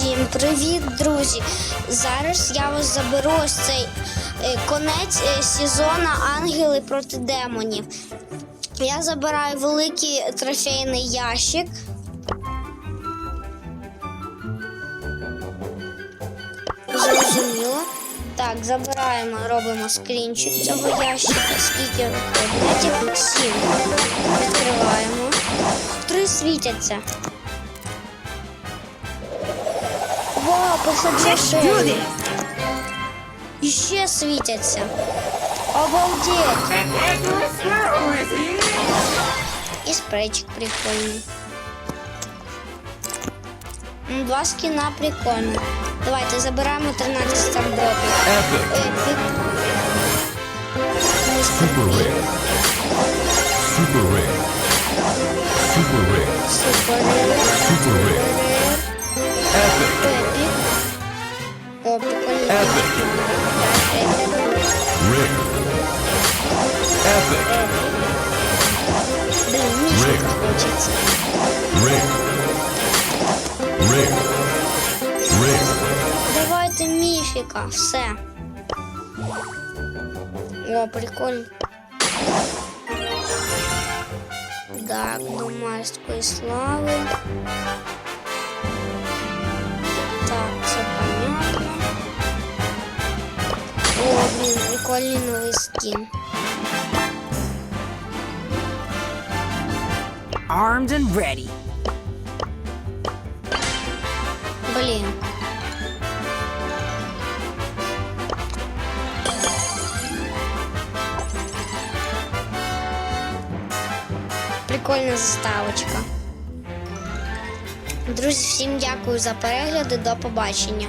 Всім привіт, друзі! Зараз я вас заберу ось цей е, конець е, сезону Ангели проти демонів. Я забираю великий трофейний ящик. Зрозуміло. Так, забираємо, робимо скрінчик цього ящика. Скільки предметів? Сім. Відкриваємо. Три світяться. Посаджу І ще світяться. Обалдеть! І спрейчик прикольний. Два скіна прикольно. Давайте забираємо 13 стардропів. Епік. Super rare. Super rare. Super rare. Super rare. Epic. Епік. Rare. Epic. Блін, мені Рик. хочеться. Rare. Rare. Rare. Давайте міфіка, все. О, прикольно. Так, до майської слави. Прикольний новий скін. Armed and ready. Блін. Прикольна заставочка. Друзі, всім дякую за перегляди. До побачення.